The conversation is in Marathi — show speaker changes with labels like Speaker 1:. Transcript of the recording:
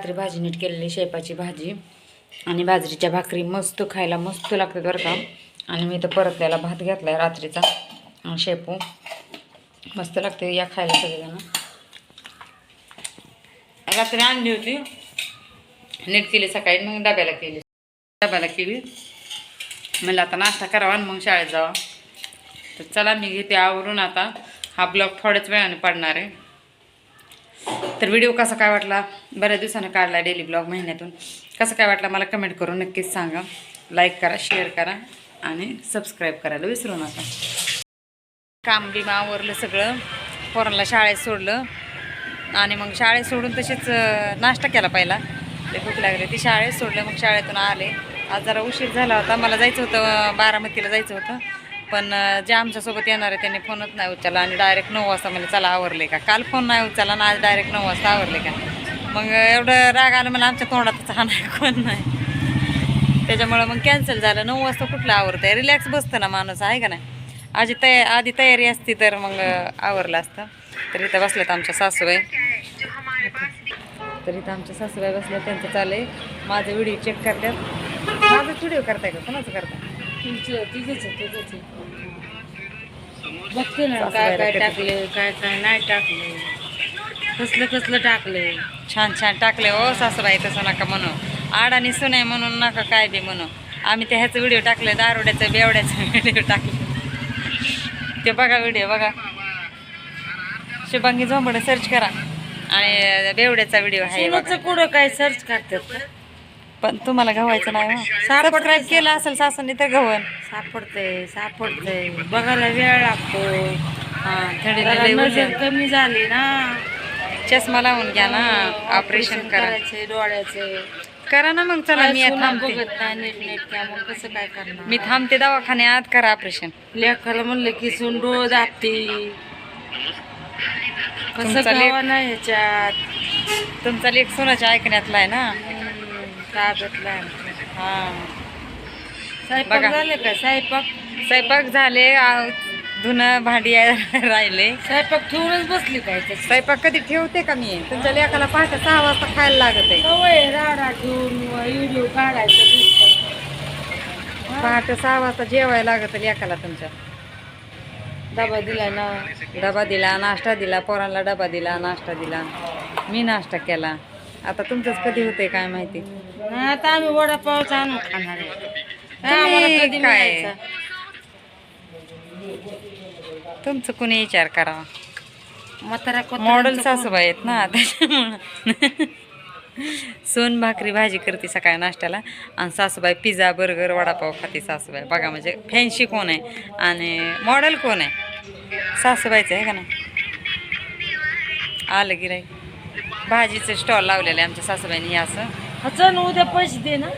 Speaker 1: रात्री भाजी नीट केलेली शेपाची भाजी. आणि बाजरीच्या भाकरी मस्त खायला मस्त लागतात बरं का. आणि मी तर परतलेला भात घेतलाय रात्रीचा. शेपू मस्त लागते या खायला सगळेजण. रात्री आणली होती. नीट केली सकाळी मग डब्याला केली. डब्याला केली. म्हणलं आता नाश्ता करावा आणि मग शाळेत जावा. तर चला मी घेते आवरून आता. हा ब्लॉग थोड्याच वेळाने पडणार आहे. तर व्हिडिओ कसा काय वाटला? बऱ्याच दिवसानं काढला डेली ब्लॉग महिन्यातून. कसं काय वाटला मला कमेंट करून नक्कीच सांगा. लाईक करा शेअर करा आणि सबस्क्राईब करायला विसरू नका. काम बिमा आवरलं सगळं. पोरांना शाळेत सोडलं. आणि मग शाळेत सोडून तसेच नाश्ता केला पहिला. ते भूक लागले. ती शाळेत सोडलं मग शाळेतून आले. आज जरा उशीर झाला होता. मला जायचं होतं बारामतीला जायचं होतं. पण जे आमच्यासोबत येणार आहे त्यांनी फोनच नाही उचलला आणि डायरेक्ट नऊ वाजता मला चला आवरले का? काल फोन नाही उचलला आणि आज डायरेक्ट नऊ वाजता आवरले का? मग एवढं राग आलं मला आमच्या तोंडात चहा नाही कोण नाही. त्याच्यामुळं मग कॅन्सल झालं. नऊ वाजता कुठलं आहे रिलॅक्स बसतं ना माणूस आहे का नाही? आधी तया आधी तयारी असती तर मग आवरलं असतं. तर इथं बसल्यात आमच्या सासूबाई. तर इथं आमच्या सासूबाई बसल्या त्यांचं चाललंय माझं व्हिडिओ चेक करतात. माझंच व्हिडिओ करताय का? कोणाचं करताय
Speaker 2: बघते ना काय काय टाकले काय काय नाही टाकले. कसलं कसलं टाकले.
Speaker 1: छान छान टाकले हो सासूबाई तसं नका म्हणू. आड आणि सुनाय म्हणून नका काय बी म्हणू. आम्ही त्या ह्याचं व्हिडिओ टाकले दारोड्याचं बेवड्याचं व्हिडिओ टाकले. ते बघा व्हिडिओ बघा. शुभांगी झोंबडे सर्च करा. आणि बेवड्याचा व्हिडिओ आहे
Speaker 2: कुठं काय सर्च करतात?
Speaker 1: पण तुम्हाला गव्हायचं नाही सबस्क्राईब केलं असेल सासून तर गव्हन
Speaker 2: सापडतंय सापडतंय बघायला वेळ लागतो.
Speaker 1: हा
Speaker 2: जरा नजर
Speaker 1: उजेड.
Speaker 2: कमी झाली ना.
Speaker 1: चष्मा लावून घ्या ना. ऑपरेशन करा.
Speaker 2: करायचे डोळ्याचे.
Speaker 1: करा ना मग चला मी
Speaker 2: काय
Speaker 1: आता थांबते.
Speaker 2: बघत नाही नीट नेटक्या मग कसं काय करणार?
Speaker 1: मी थांबते दवाखान्यात करा ऑपरेशन
Speaker 2: लेखाला म्हणलं की सून डोळ दाबते कसं
Speaker 1: तुमचा लेक-
Speaker 2: गावा नाही ह्याच्यात?
Speaker 1: तुमचा लेख सोनाच्या ऐकण्यातला आहे ना. हा.
Speaker 2: स्वयंपाक
Speaker 1: बघा.
Speaker 2: झाले का? स्वयंपाक?
Speaker 1: स्वयंपाक झाले आ, धुणं भांडी राहिले.
Speaker 2: स्वयंपाक ठेवूनच बसली काय तशी
Speaker 1: स्वयंपाक कधी ठेवते का मी? तुमच्या लेखाला पहाटे सहा वाजता खायला लागत. आहे
Speaker 2: सवय राडा ठेवून व्हिडिओ काढायचं दिसतं
Speaker 1: पहाटे सहा वाजता जेवायला लागत लेखाला तुमच्या.
Speaker 2: डबा दिला ना.
Speaker 1: डबा दिला नाश्ता दिला पोरांना डबा दिला नाश्ता दिला. मी नाश्ता केला. आता तुमचंच कधी होते काय माहिती?
Speaker 2: आता आम्ही वडापावच आणून खाणार आहे.
Speaker 1: तुम्ही काय? तुमचं कुणी विचार करावा
Speaker 2: म्हातारा
Speaker 1: मॉडेल? सासूबाई आहेत ना त्याच्यामुळं. सोन भाकरी भाजी करते सकाळी नाश्त्याला आणि सासूबाई पिझ्झा बर्गर वडापाव खाते सासूबाई. बघा म्हणजे फॅन्सी कोण आहे आणि मॉडेल कोण आहे? सासूबाईचं आहे का ना आलं गिराई भाजीचं स्टॉल लावलेलं आहे आमच्या सासूबाईने हे असं.
Speaker 2: हा, उद्या पैसे दे ना.